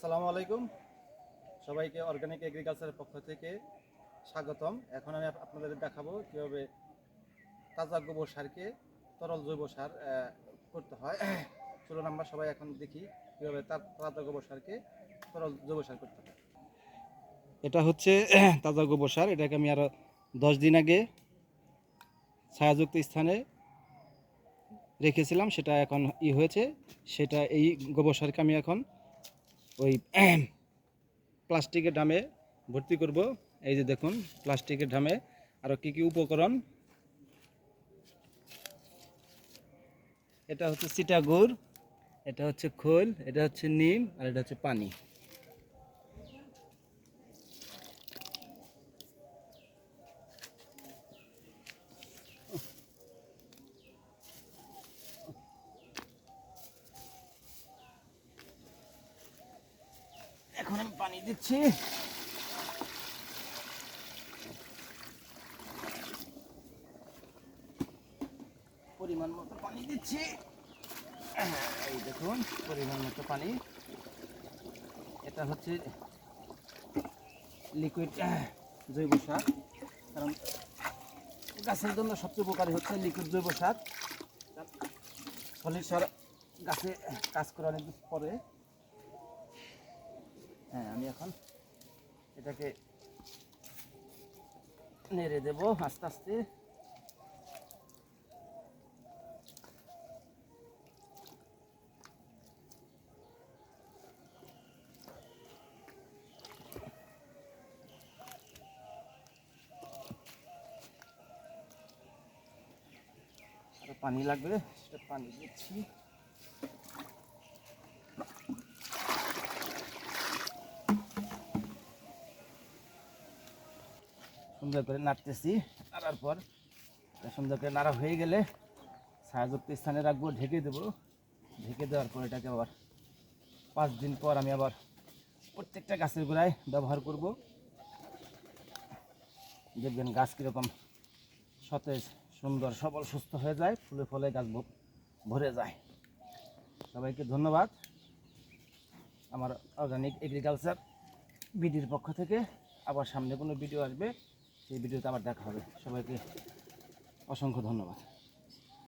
আসসালামু আলাইকুম। সবাইকে অর্গানিক এগ্রিকালচারের পক্ষ থেকে স্বাগতম। এখন আমি আপ- আপনাদের দেখাবো কীভাবে তাজা গোবর সারকে তরল জৈব সার করতে হয়। চলুন আমরা সবাই এখন দেখি কীভাবে তাজা গোবর সারকে তরল জৈব সার করতে হয়। এটা হচ্ছে তাজা গোবর সার। এটাকে আমি আরও দশ দিন আগে ছায়াযুক্ত স্থানে রেখেছিলাম। সেটা এখন ই হয়েছে। সেটা এই গোবর সারকে আমি এখন ওই প্লাস্টিকের ড্রামে ভর্তি করব। এই যে দেখুন, প্লাস্টিকের ড্রামে আরও কী কী উপকরণ? এটা হচ্ছে সিটাগুড় এটা হচ্ছে খোল, এটা হচ্ছে নিম, আর এটা হচ্ছে পানি। এখন আমি পানি দিচ্ছি। পরিমাণ মতো পানি দিচ্ছি। এই দেখুন, পরিমাণ মতো পানি। এটা হচ্ছে লিকুইড জৈব সার। কারণ গাছের জন্য সবচেয়ে উপকারী হচ্ছে লিকুইড জৈব সার। ফলের সার গাছে কাজ করে অনেক পরে হ্যাঁ আমি এখন এটাকে নেড়ে দেব আস্তে আস্তে। পানি লাগবে সেটা পানি দিচ্ছি। সুন্দর করে নাড়তেছি, নাড়ার পর সুন্দর করে নাড়া হয়ে গেলে ছায়াযুক্ত স্থানে রাখব, ঢেকে দেবো। ঢেকে দেওয়ার পর এটাকে আবার পাঁচ দিন পর আমি আবার প্রত্যেকটা গাছের গোড়ায় ব্যবহার করব। দেখবেন গাছ কীরকম সতেজ, সুন্দর, সবল, সুস্থ হয়ে যায়, ফুলে ফলে গাছ ভরে যায়। সবাইকে ধন্যবাদ। আমার অর্গানিক এগ্রিকালচার বিডির পক্ষ থেকে আবার সামনে কোনো ভিডিও আসবে। সেই ভিডিওতে আবার দেখা হবে। সবাইকে অসংখ্য ধন্যবাদ।